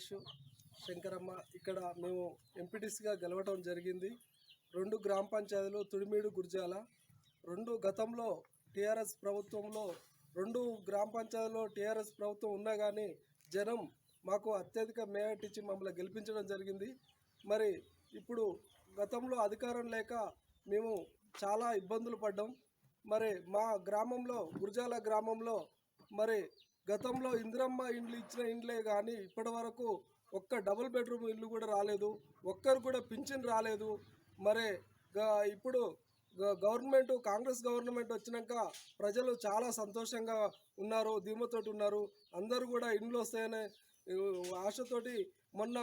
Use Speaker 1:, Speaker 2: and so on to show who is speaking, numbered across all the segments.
Speaker 1: నరేష్ శంకరమ్మ ఇక్కడ మేము ఎంపీటీసీగా గెలవటం జరిగింది. రెండు గ్రామ పంచాయతీలు తుడిమీడు గుర్జాల రెండు గతంలో టీఆర్ఎస్ ప్రభుత్వంలో రెండు గ్రామ పంచాయతీలో టీఆర్ఎస్ ప్రభుత్వం ఉన్నా కానీ జనం మాకు అత్యధిక మేయట్ ఇచ్చి మమ్మల్ని గెలిపించడం జరిగింది. మరి ఇప్పుడు గతంలో అధికారం లేక మేము చాలా ఇబ్బందులు పడ్డాం. మరి మా గ్రామంలో గుర్జాల గ్రామంలో మరి గతంలో ఇందిరమ్మ ఇండ్లు ఇచ్చిన ఇండ్లే కానీ ఇప్పటి వరకు ఒక్క డబుల్ బెడ్రూమ్ ఇల్లు కూడా రాలేదు ఒక్కరు కూడా పింఛన్ రాలేదు. మరి ఇప్పుడు గవర్నమెంట్ కాంగ్రెస్ గవర్నమెంట్ వచ్చినాక ప్రజలు చాలా సంతోషంగా ఉన్నారు ధీమతోటి ఉన్నారు. అందరూ కూడా ఇండ్లు వస్తాయనే ఆశతోటి మొన్న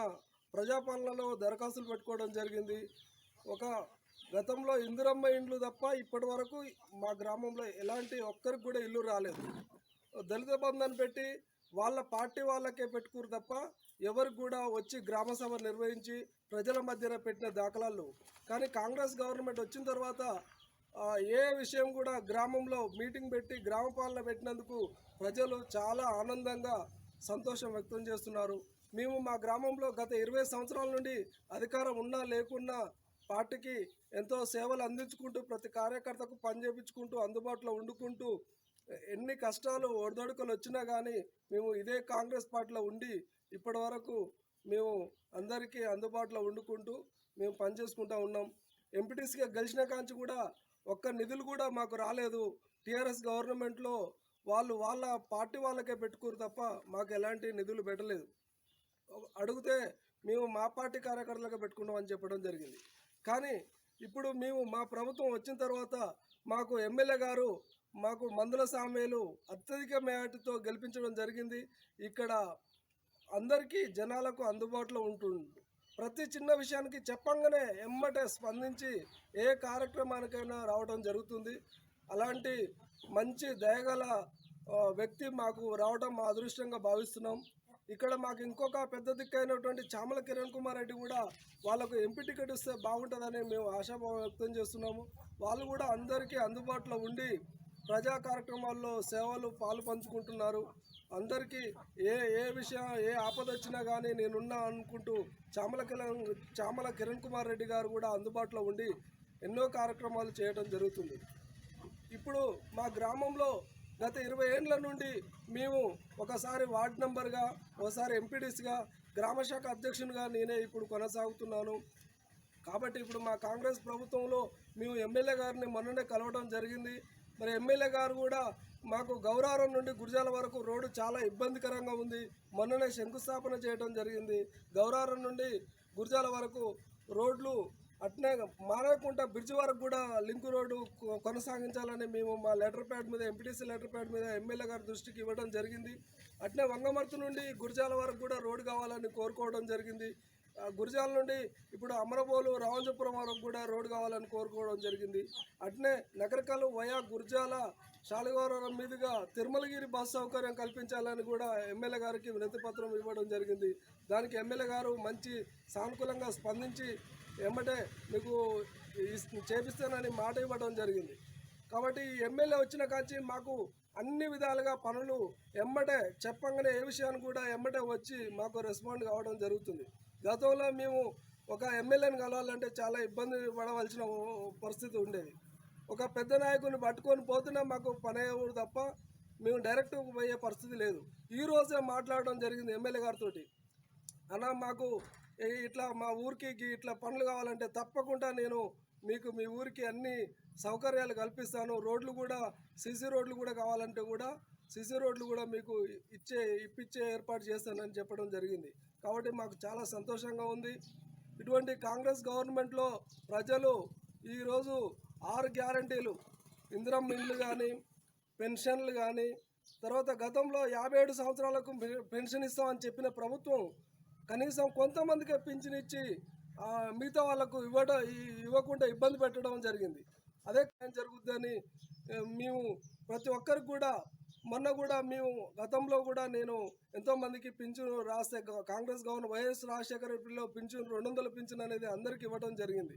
Speaker 1: ప్రజాపాలనలో దరఖాస్తులు పెట్టుకోవడం జరిగింది. ఒక గతంలో ఇందిరమ్మ ఇండ్లు తప్ప ఇప్పటి వరకు మా గ్రామంలో ఎలాంటి ఒక్కరికి కూడా ఇల్లు రాలేదు. దళిత బంధన్ పెట్టి వాళ్ళ పార్టీ వాళ్ళకే పెట్టుకురు తప్ప ఎవరికి కూడా వచ్చి గ్రామ సభ నిర్వహించి ప్రజల మధ్యన పెట్టిన దాఖలాలు. కానీ కాంగ్రెస్ గవర్నమెంట్ వచ్చిన తర్వాత ఏ విషయం కూడా గ్రామంలో మీటింగ్ పెట్టి గ్రామ పాలన పెట్టినందుకు ప్రజలు చాలా ఆనందంగా సంతోషం వ్యక్తం చేస్తున్నారు. మేము మా గ్రామంలో గత ఇరవై సంవత్సరాల నుండి అధికారం ఉన్నా లేకున్నా పార్టీకి ఎంతో సేవలు అందించుకుంటూ ప్రతి కార్యకర్తకు పనిచేపించుకుంటూ అందుబాటులో వండుకుంటూ ఎన్ని కష్టాలు ఒడిదొడుకలు వచ్చినా కానీ మేము ఇదే కాంగ్రెస్ పార్టీలో ఉండి ఇప్పటి వరకు మేము అందరికీ అందుబాటులో వండుకుంటూ మేము పనిచేసుకుంటూ ఉన్నాం. ఎంపీటీసీగా గెలిచిన కాంచి కూడా ఒక్క నిధులు కూడా మాకు రాలేదు. టీఆర్ఎస్ గవర్నమెంట్లో వాళ్ళు వాళ్ళ పార్టీ వాళ్ళకే పెట్టుకోరు తప్ప మాకు ఎలాంటి నిధులు పెట్టలేదు. అడిగితే మేము మా పార్టీ కార్యకర్తలుగా పెట్టుకున్నామని చెప్పడం జరిగింది. కానీ ఇప్పుడు మేము మా ప్రభుత్వం వచ్చిన తర్వాత మాకు ఎమ్మెల్యే గారు మాకు మందుల సామ్యాలు అత్యధిక మేటతో గెలిపించడం జరిగింది. ఇక్కడ అందరికీ జనాలకు అందుబాటులో ఉంటుంది. ప్రతి చిన్న విషయానికి చెప్పంగానే ఎమ్మటే స్పందించి ఏ కార్యక్రమానికైనా రావడం జరుగుతుంది. అలాంటి మంచి దయగల వ్యక్తి మాకు రావడం మా అదృష్టంగా భావిస్తున్నాం. ఇక్కడ మాకు ఇంకొక పెద్ద దిక్కైనటువంటి చామల కిరణ్ కుమార్ రెడ్డి కూడా వాళ్ళకు ఎంపీ టికెట్ ఇస్తే బాగుంటుందని మేము ఆశాభావం వ్యక్తం చేస్తున్నాము. వాళ్ళు కూడా అందరికీ అందుబాటులో ఉండి ప్రజా కార్యక్రమాల్లో సేవలు పాలు పంచుకుంటున్నారు అందరికీ ఏ ఏ విషయం ఏ ఆపద వచ్చినా కానీ నేనున్నా అనుకుంటూ చామల కిరణ్ చామల కిరణ్ కుమార్ రెడ్డి గారు కూడా అందుబాటులో ఉండి ఎన్నో కార్యక్రమాలు చేయడం జరుగుతుంది. ఇప్పుడు మా గ్రామంలో గత ఇరవై ఏండ్ల నుండి మేము ఒకసారి వార్డ్ మెంబర్గా ఒకసారి ఎంపీడీసీగా గ్రామ శాఖ అధ్యక్షునిగా నేనే ఇప్పుడు కొనసాగుతున్నాను. కాబట్టి ఇప్పుడు మా కాంగ్రెస్ ప్రభుత్వంలో మేము ఎమ్మెల్యే గారిని మొన్ననే కలవడం జరిగింది. మరి ఎమ్మెల్యే గారు కూడా మాకు గౌరారం నుండి గురిజాల వరకు రోడ్డు చాలా ఇబ్బందికరంగా ఉంది. మొన్ననే శంకుస్థాపన చేయడం జరిగింది. గౌరారం నుండి గురిజాల వరకు రోడ్లు అట్నే మారకుంట బ్రిడ్జ్ వరకు కూడా లింక్ రోడ్డు కొనసాగించాలని మేము మా లెటర్ ప్యాడ్ మీద ఎంపీటీసీ లెటర్ ప్యాడ్ మీద ఎమ్మెల్యే గారి దృష్టికి ఇవ్వడం జరిగింది. అట్నే వంగమర్తి నుండి గురిజాల వరకు కూడా రోడ్డు కావాలని కోరుకోవడం జరిగింది. గురిజాల నుండి ఇప్పుడు అమరబోలు రావంజపురం వరకు కూడా రోడ్డు కావాలని కోరుకోవడం జరిగింది. అట్నే నగరకాలు వయా గుర్జాల శాలివారం మీదుగా తిరుమలగిరి బస్ సౌకర్యం కల్పించాలని కూడా ఎమ్మెల్యే గారికి వినతి పత్రం ఇవ్వడం జరిగింది. దానికి ఎమ్మెల్యే గారు మంచి సానుకూలంగా స్పందించి ఎమ్మటే మీకు చేపిస్తానని మాట ఇవ్వడం జరిగింది. కాబట్టి ఎమ్మెల్యే వచ్చిన కాంచి మాకు అన్ని విధాలుగా పనులు ఎమ్మటే చెప్పంగానే ఏ విషయాన్ని కూడా ఎమ్మటే వచ్చి మాకు రెస్పాండ్ కావడం జరుగుతుంది. గతంలో మేము ఒక ఎమ్మెల్యేని కలవాలంటే చాలా ఇబ్బంది పడవలసిన పరిస్థితి ఉండేది. ఒక పెద్ద నాయకుని పట్టుకొని పోతున్నా మాకు పని అయ్యేవాడు తప్ప మేము డైరెక్ట్ పోయే పరిస్థితి లేదు. ఈ రోజే మాట్లాడడం జరిగింది ఎమ్మెల్యే గారితో అన్న మాకు ఇట్లా మా ఊరికి ఇట్లా పనులు కావాలంటే తప్పకుండా నేను మీకు మీ ఊరికి అన్ని సౌకర్యాలు కల్పిస్తాను. రోడ్లు కూడా సీసీ రోడ్లు కూడా కావాలంటే కూడా సీసీ రోడ్లు కూడా మీకు ఇచ్చే ఇప్పించే ఏర్పాటు చేస్తానని చెప్పడం జరిగింది. కాబట్టి మాకు చాలా సంతోషంగా ఉంది. ఇటువంటి కాంగ్రెస్ గవర్నమెంట్లో ప్రజలు ఈరోజు ఆరు గ్యారంటీలు. ఇందిరం ఇండ్లు కానీ పెన్షన్లు కానీ తర్వాత గతంలో యాభై ఏడు సంవత్సరాలకు పె- పెన్షన్ ఇస్తామని చెప్పిన ప్రభుత్వం కనీసం కొంతమందికే పింఛన్ ఇచ్చి మిగతా వాళ్ళకు ఇవ్వడం ఇవ్వకుండా ఇబ్బంది పెట్టడం జరిగింది. అదే జరుగుద్దని మేము ప్రతి ఒక్కరికి కూడా మొన్న కూడా మేము గతంలో కూడా నేను ఎంతో మందికి పింఛను రాస్తే కాంగ్రెస్ గవర్నర్ వైఎస్ రాజశేఖర రెడ్డిలో పింఛను రెండు వందల పింఛను అనేది అందరికి ఇవ్వడం జరిగింది.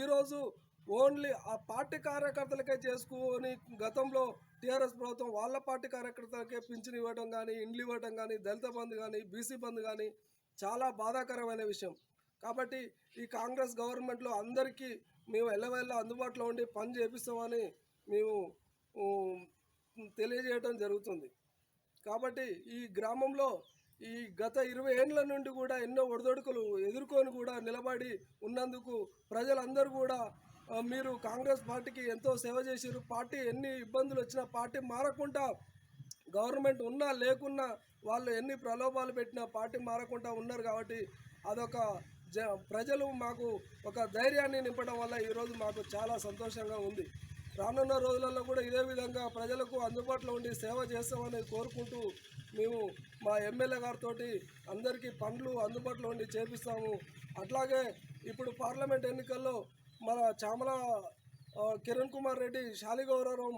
Speaker 1: ఈరోజు ఓన్లీ ఆ పార్టీ కార్యకర్తలకే చేసుకుని గతంలో టీఆర్ఎస్ ప్రభుత్వం వాళ్ళ పార్టీ కార్యకర్తలకే పింఛను ఇవ్వడం కానీ ఇండ్లు ఇవ్వడం కానీ దళిత బంధు కానీ బీసీ బంధు కానీ చాలా బాధాకరమైన విషయం. కాబట్టి ఈ కాంగ్రెస్ గవర్నమెంట్లో అందరికీ మేము ఎల్లవెల్ల అందుబాటులో ఉండి పని చేపిస్తామని మేము తెలియజేయడం జరుగుతుంది. కాబట్టి ఈ గ్రామంలో ఈ గత ఇరవై ఏండ్ల నుండి కూడా ఎన్నో ఒడిదొడుకులు ఎదుర్కొని కూడా నిలబడి ఉన్నందుకు ప్రజలందరూ కూడా మీరు కాంగ్రెస్ పార్టీకి ఎంతో సేవ చేసారు పార్టీ ఎన్ని ఇబ్బందులు వచ్చినా పార్టీ మారకుండా గవర్నమెంట్ ఉన్నా లేకున్నా వాళ్ళు ఎన్ని ప్రలోభాలు పెట్టినా పార్టీ మారకుండా ఉన్నారు కాబట్టి అదొక జ ప్రజలు మాకు ఒక ధైర్యాన్ని నింపడం వల్ల ఈరోజు మాకు చాలా సంతోషంగా ఉంది. రానున్న రోజులలో కూడా ఇదే విధంగా ప్రజలకు అందుబాటులో ఉండి సేవ చేస్తామని కోరుకుంటూ మేము మా ఎమ్మెల్యే గారితో అందరికీ పనులు అందుబాటులో ఉండి చేపిస్తాము. అట్లాగే ఇప్పుడు పార్లమెంట్ ఎన్నికల్లో మన చామల కిరణ్ కుమార్ రెడ్డి శాలిగౌరవం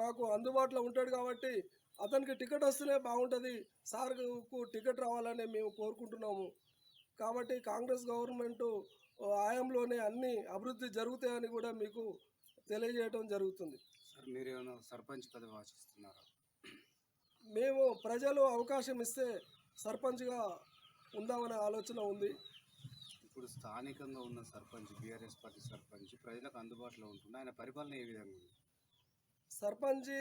Speaker 1: మాకు అందుబాటులో ఉంటాడు కాబట్టి అతనికి టికెట్ వస్తేనే బాగుంటుంది. సార్కు టికెట్ రావాలని మేము కోరుకుంటున్నాము. కాబట్టి కాంగ్రెస్ గవర్నమెంట్ ఆయంలోనే అన్ని అభివృద్ధి జరుగుతాయని కూడా మీకు తెలియజేయడం జరుగుతుంది.
Speaker 2: సార్ మీరు ఏమైనా సర్పంచ్ పదవి ఆశిస్తున్నారా?
Speaker 1: మేము ప్రజలు అవకాశం ఇస్తే సర్పంచ్గా ఉందామనే ఆలోచన ఉంది.
Speaker 2: ఇప్పుడు స్థానికంగా ఉన్న సర్పంచ్ బీఆర్ఎస్ పార్టీ సర్పంచ్ ప్రజలకు అందుబాటులో ఉంటుంది? ఆయన పరిపాలన ఏ విధంగా ఉంది?
Speaker 1: సర్పంచి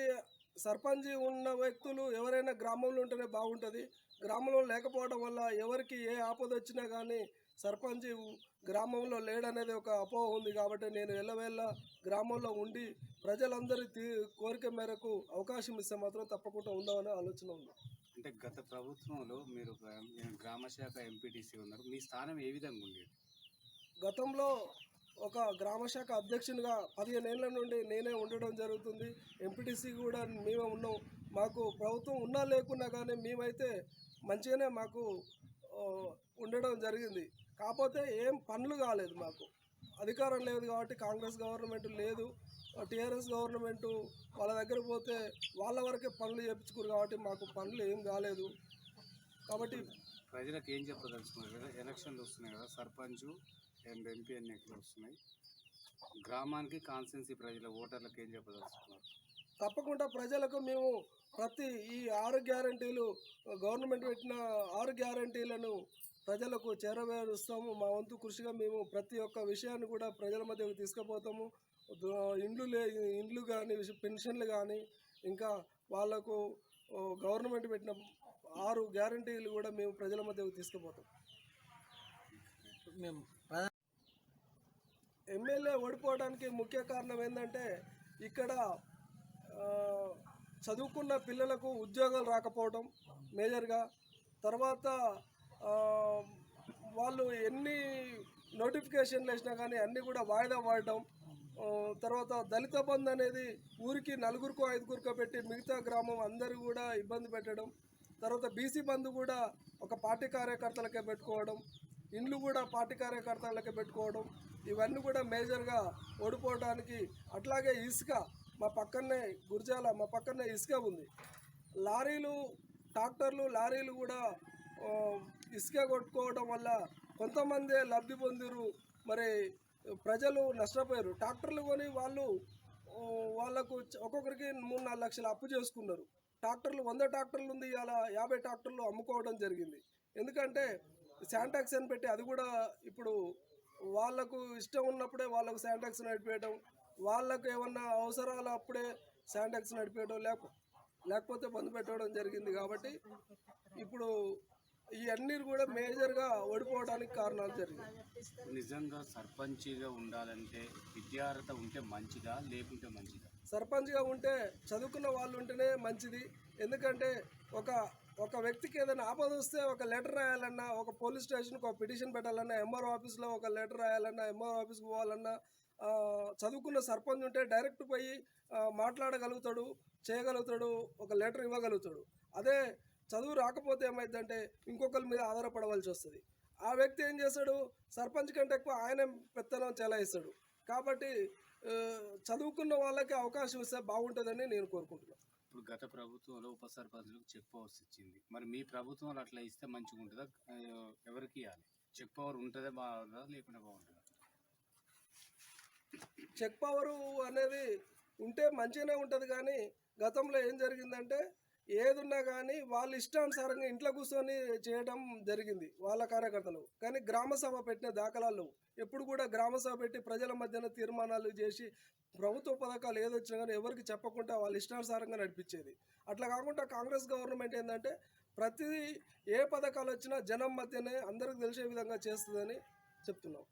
Speaker 1: సర్పంచి ఉన్న వ్యక్తులు ఎవరైనా గ్రామంలో ఉంటేనే బాగుంటుంది. గ్రామంలో లేకపోవడం వల్ల ఎవరికి ఏ ఆపద వచ్చినా కానీ సర్పంచి గ్రామంలో లేడనేది ఒక అపోహ ఉంది కాబట్టి నేను ఎల్లవేళ్ళ గ్రామంలో ఉండి ప్రజలందరి తీ కోరిక మేరకు అవకాశం ఇస్తే మాత్రం తప్పకుండా ఉందామనే ఆలోచన ఉంది.
Speaker 2: అంటే గత ప్రభుత్వంలో మీరు గ్రామ శాఖ ఎంపీటీసీ ఉన్నారు. మీ స్థానం ఏ విధంగా ఉండేది?
Speaker 1: గతంలో ఒక గ్రామశాఖ అధ్యక్షునిగా పదిహేను ఏళ్ళ నుండి నేనే ఉండడం జరుగుతుంది. ఎంపీటీసీ కూడా మేమే ఉన్నాం. మాకు ప్రభుత్వం ఉన్నా లేకున్నా కానీ మేమైతే మంచిగానే మాకు ఉండడం జరిగింది. కాకపోతే ఏం పనులు కాలేదు మాకు. అధికారం లేదు కాబట్టి కాంగ్రెస్ గవర్నమెంట్ లేదు. టీఆర్ఎస్ గవర్నమెంట్ వాళ్ళ దగ్గర పోతే వాళ్ళ వరకే పనులు చేయించుకోరు కాబట్టి మాకు పనులు ఏం కాలేదు. కాబట్టి
Speaker 2: ప్రజలకు ఏం చెప్పదలుచుకున్నారు కదా ఎలక్షన్లు వస్తున్నాయి కదా సర్పంచ్ అండ్ ఎంపీ ఎన్నికలు వస్తున్నాయి? గ్రామానికి కాన్స్టెన్సీ ప్రజల ఓటర్లకు ఏం చెప్పదలుచుకున్నారు?
Speaker 1: తప్పకుండా ప్రజలకు మేము ప్రతి ఈ ఆరు గ్యారంటీలు గవర్నమెంట్ పెట్టిన ఆరు గ్యారంటీలను ప్రజలకు చేరవేరుస్తాము. మా వంతు కృషిగా మేము ప్రతి ఒక్క విషయాన్ని కూడా ప్రజల మధ్యకు తీసుకుపోతాము. ఇండ్లు లే ఇండ్లు కానీ పెన్షన్లు కానీ ఇంకా వాళ్ళకు ఓ, గవర్నమెంట్ పెట్టిన ఆరు గ్యారంటీలు కూడా మేము ప్రజల మధ్యకు తీసుకుపోతాం.
Speaker 3: మేము
Speaker 1: ఎమ్మెల్యే ఓడిపోవడానికి ముఖ్య కారణం ఏంటంటే ఇక్కడ చదువుకున్న పిల్లలకు ఉద్యోగాలు రాకపోవడం మేజర్గా. తర్వాత వాళ్ళు ఎన్ని నోటిఫికేషన్లు వేసినా కానీ అన్నీ కూడా వాయిదా వాడడం తర్వాత దళిత బంధు అనేది ఊరికి నలుగురికో ఐదుగురికో పెట్టి మిగతా గ్రామం అందరూ కూడా ఇబ్బంది పెట్టడం తర్వాత బీసీ బంధు కూడా ఒక పార్టీ కార్యకర్తలకే పెట్టుకోవడం ఇండ్లు కూడా పార్టీ కార్యకర్తలకే పెట్టుకోవడం ఇవన్నీ కూడా మేజర్గా ఓడిపోవడానికి అట్లాగే ఇసుక మా పక్కనే గుర్జాల మా పక్కనే ఇసుక ఉంది. లారీలు ట్రాక్టర్లు లారీలు కూడా ఇసుక కొట్టుకోవడం వల్ల కొంతమందే లబ్ధి పొందిరు. మరి ప్రజలు నష్టపోయారు. ట్రాక్టర్లు కొని వాళ్ళు వాళ్ళకు ఒక్కొక్కరికి మూడు నాలుగు లక్షలు అప్పు చేసుకున్నారు. ట్రాక్టర్లు వంద ట్రాక్టర్లు ఉంది ఇలా యాభై ట్రాక్టర్లు అమ్ముకోవడం జరిగింది. ఎందుకంటే శాంటాక్స్ అని పెట్టి అది కూడా ఇప్పుడు వాళ్ళకు ఇష్టం ఉన్నప్పుడే వాళ్ళకు శాంటాక్స్ నడిపేయడం వాళ్ళకు ఏమన్నా అవసరాలు అప్పుడే శాంటాక్స్ నడిపేయడం లేక లేకపోతే బంద్ పెట్టడం జరిగింది కాబట్టి ఇప్పుడు ఇవన్నీ కూడా మేజర్గా ఓడిపోవడానికి కారణాలు జరిగాయి.
Speaker 2: నిజంగా సర్పంచిగా ఉండాలంటే విద్యార్హత ఉంటే మంచిదా లేకుంటే మంచిదా?
Speaker 1: సర్పంచ్గా ఉంటే చదువుకున్న వాళ్ళు ఉంటేనే మంచిది. ఎందుకంటే ఒక ఒక వ్యక్తికి ఏదైనా ఆపద వస్తే ఒక లెటర్ రాయాలన్నా ఒక పోలీస్ స్టేషన్కి ఒక పిటిషన్ పెట్టాలన్నా ఎంఆర్ఓ ఆఫీస్లో ఒక లెటర్ రాయాలన్నా ఎంఆర్ఓ ఆఫీస్కి పోవాలన్నా చదువుకున్న సర్పంచ్ ఉంటే డైరెక్ట్ పోయి మాట్లాడగలుగుతాడు చేయగలుగుతాడు ఒక లెటర్ ఇవ్వగలుగుతాడు. అదే చదువు రాకపోతే ఏమైందంటే ఇంకొకరి మీద ఆధారపడవలసి వస్తుంది. ఆ వ్యక్తి ఏం చేస్తాడు? సర్పంచ్ కంటే ఎక్కువ ఆయన పెత్తనం చెలాయిస్తాడు. కాబట్టి చదువుకున్న వాళ్ళకి అవకాశం ఇస్తే బాగుంటుందని నేను కోరుకుంటున్నాను
Speaker 2: ఇప్పుడు గత ప్రభుత్వంలో ఉప సర్పంచులకు చెక్ పవర్స్ ఇచ్చింది. మరి మీ ప్రభుత్వంలో అట్లా ఇస్తే మంచిగా ఉంటుందా ఎవరికి ఇవ్వాలి చెక్ పవర్ ఉంటుందా బాగుంటుందా లేకుండా బాగుంటుందా?
Speaker 1: చెక్ పవర్ అనేది ఉంటే మంచిగానే ఉంటుంది కానీ గతంలో ఏం జరిగిందంటే ఏదున్నా కానీ వాళ్ళ ఇష్టానుసారంగా ఇంట్లో కూర్చొని చేయడం జరిగింది వాళ్ళ కార్యకర్తలు. కానీ గ్రామ సభ పెట్టిన దాఖలాలు ఎప్పుడు కూడా గ్రామ సభ పెట్టి ప్రజల మధ్యన తీర్మానాలు చేసి ప్రభుత్వ పథకాలు ఏదొచ్చినా కానీ ఎవరికి చెప్పకుండా వాళ్ళ ఇష్టానుసారంగా నడిపించేది. అట్లా కాకుండా కాంగ్రెస్ గవర్నమెంట్ ఏంటంటే ప్రతి ఏ పథకాలు వచ్చినా జనం మధ్యనే అందరికి తెలిసే విధంగా చేస్తుందని చెప్తున్నాం.